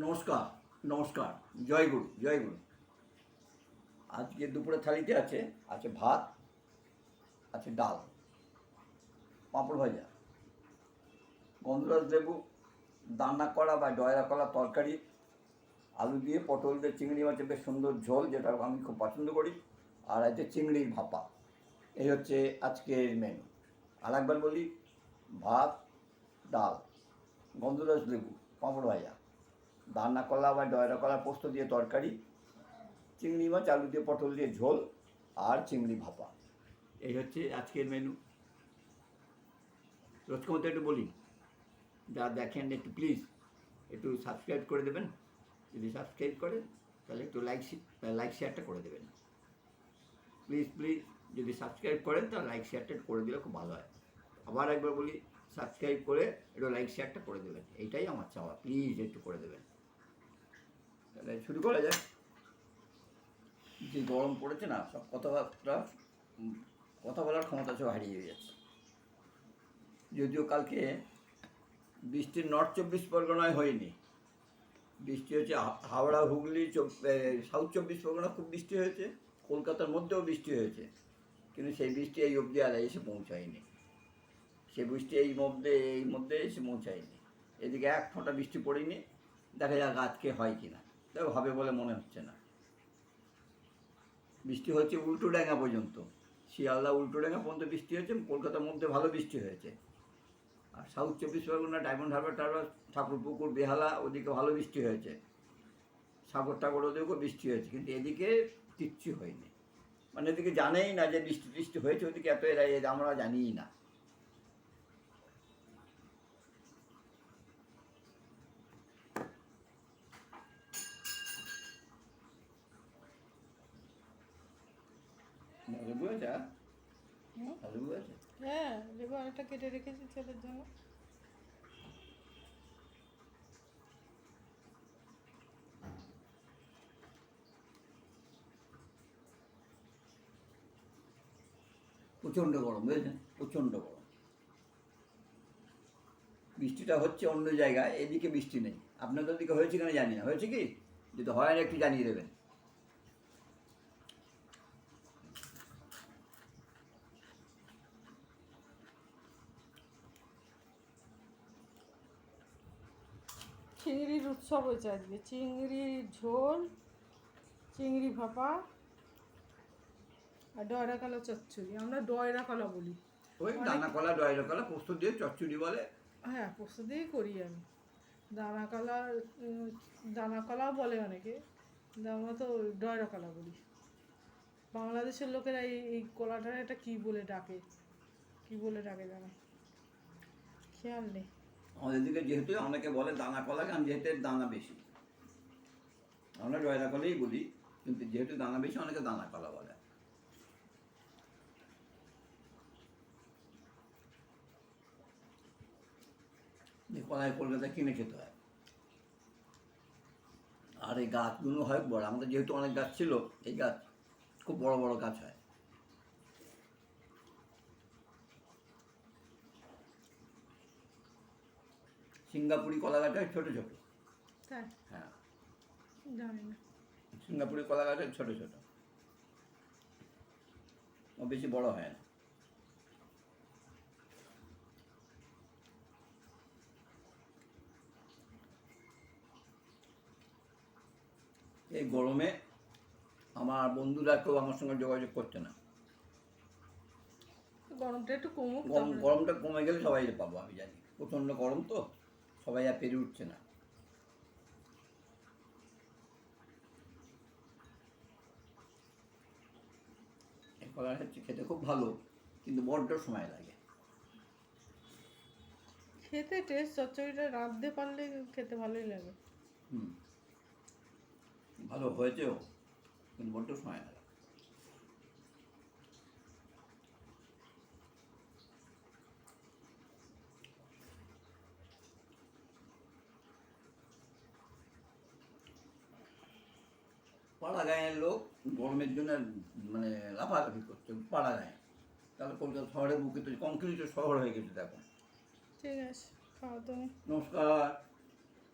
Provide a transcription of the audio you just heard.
নমস্কার নমস্কার, জয় গুরু জয় গুরু। আজকে দুপুরে থালিতে আছে আছে ভাত, আছে ডাল, পাঁপড় ভাজা, গন্ধরাজ লেবু দান্না করা বা ডয়রা করা তরকারি, আলু দিয়ে পটল দিয়ে চিংড়ি মাছের বেশ সুন্দর ঝোল, যেটা আমি খুব পছন্দ করি, আর আছে চিংড়ির ভাপা। এই হচ্ছে আজকের মেনু আর একবার বলি, ভাত, ডাল, গন্ধরাজ লেবু, পাঁপড় ভাজা। দান্না কলা বা ডয়রা কলা পোস্ত দিয়ে তরকারি, চিংড়ি মাছ, আলু দিয়ে পটল দিয়ে ঝোল আর চিংড়ি ভাপা। এই হচ্ছে আজকের মেনু রোজকে মতো একটু বলি যা দেখেন একটু প্লিজ একটু সাবস্ক্রাইব করে দেবেন। যদি সাবস্ক্রাইব করেন, তাহলে একটু লাইক লাইক শেয়ারটা করে দেবেন। প্লিজ প্লিজ যদি সাবস্ক্রাইব করেন, তাহলে লাইক শেয়ারটা করে দিলে খুব ভালো হয়। আবার একবার বলি সাবস্ক্রাইব করে একটু লাইক শেয়ারটা করে দেবেন। এইটাই আমার চাওয়া। প্লিজ একটু করে দেবেন। তাহলে শুরু করা যাক। যে গরম পড়েছে না, সব কথাবার্তা কথা বলার ক্ষমতা সব হারিয়ে যাচ্ছে যদিও কালকে বৃষ্টির নর্থ চব্বিশ পরগনায় হয়নি। বৃষ্টি হচ্ছে হাওড়া, হুগলি সাউথ চব্বিশ পরগনা খুব বৃষ্টি হয়েছে, কলকাতার মধ্যেও বৃষ্টি হয়েছে। কিন্তু সেই বৃষ্টি এই অবধি আর এসে পৌঁছায়নি। সে বৃষ্টি এই মধ্যে এই মধ্যে এসে পৌঁছায়নি। এদিকে এক ফোঁটা বৃষ্টি পড়েনি, দেখা যাক আজকে হয় কি না দেখো হবে বলে মনে হচ্ছে না। বৃষ্টি হচ্ছে উল্টো ডাঙ্গা পর্যন্ত। শিয়ালদা উল্টো ডাঙ্গা পর্যন্ত বৃষ্টি হয়েছে কলকাতার মধ্যে ভালো বৃষ্টি হয়েছে। আর সাউথ চব্বিশ পরগনা ডায়মন্ড হারবার টারবার ঠাকুরপুকুর বেহালা ওদিকে ভালো বৃষ্টি হয়েছে। সাগর টাগর ওদিকেও বৃষ্টি হয়েছে, কিন্তু এদিকে কিচ্ছু হয়নি। মানে এদিকে জানেই না যে বৃষ্টি বৃষ্টি হয়েছে, ওদিকে এত এরা আমরা জানিই না। লেবু আছে আর? হুম? আর লেবু আছে হ্যাঁ লেবু আরেকটা কেটে রেখেছি ছেলের জন্য প্রচণ্ড গরম বুঝেছেন? প্রচণ্ড গরম। বৃষ্টিটা হচ্ছে অন্য জায়গায় এদিকে বৃষ্টি নেই। আপনাদের দিকে হয়েছে কিনা জানি না। হয়েছে কি? যদি হয় না একটু জানিয়ে দেবেন চিংড়ির উৎসব হয়েছে আজকে চিংড়ির ঝোল চিংড়ি ভাপা আর ডয়রা কালো চচ্চড়ি। আমরা ডয়রা কলা বলি। ওই দানা কলা ডয়রা কলা পোস্ত দিয়ে চচ্চড়ি বলে। হ্যাঁ পোস্ত দিয়েই করি আমি। দানা কলা দানা কলাও বলে অনেকে। আমরা তো ডয়রা কলা বলি। বাংলাদেশের লোকেরা এই এই কলাটার এটা কী বলে ডাকে? কী বলে ডাকে জানো? খেয়াল নেই। আমাদের দিকে যেহেতু অনেকে বলে দানা কলা কারণ যেহেতু দানা বেশি। আমরা ডয়রা কলাই বলি, কিন্তু যেহেতু দানা বেশি, অনেকে দানা কলা বলে। কলাই কলকাতায় কিনে খেতে হয়। আর এই গাছগুলো হয় বড়। আমাদের যেহেতু অনেক গাছ ছিল, এই গাছ খুব বড় বড় গাছ হয়। সিঙ্গাপুরি কলা গাছ ছোটো। ছোটো হ্যাঁ। সিঙ্গাপুরি কলা ছোটো ছোটো। ও বেশি বড় হয় না। এই গরমে আমার বন্ধুরা কেউ আমার সঙ্গে যোগাযোগ করছে না। গরমটা একটু কমুক গরম গরমটা কমে গেলে সবাই পাবো আমি জানি। প্রচণ্ড গরম তো। সবাই আর পেরে উঠছে না। কলার হচ্ছে খেতে খুব ভালো কিন্তু বড্ড সময় লাগে। খেতে টেস্ট চচ্চড়িটা রাঁধতে পারলে খেতে ভালোই লাগে। হুম। ভালো হয়েছেও কিন্তু বড্ড সময় লাগে। পাড়া গাঁয়ের লোক গরমের জন্য মানে লাফালাফি করছে পাড়া গাঁয়ে তাহলে কলকাতা শহরের বুকে তো কংক্রিটের শহর হয়ে গেছে দেখো। ঠিক আছে নমস্কার।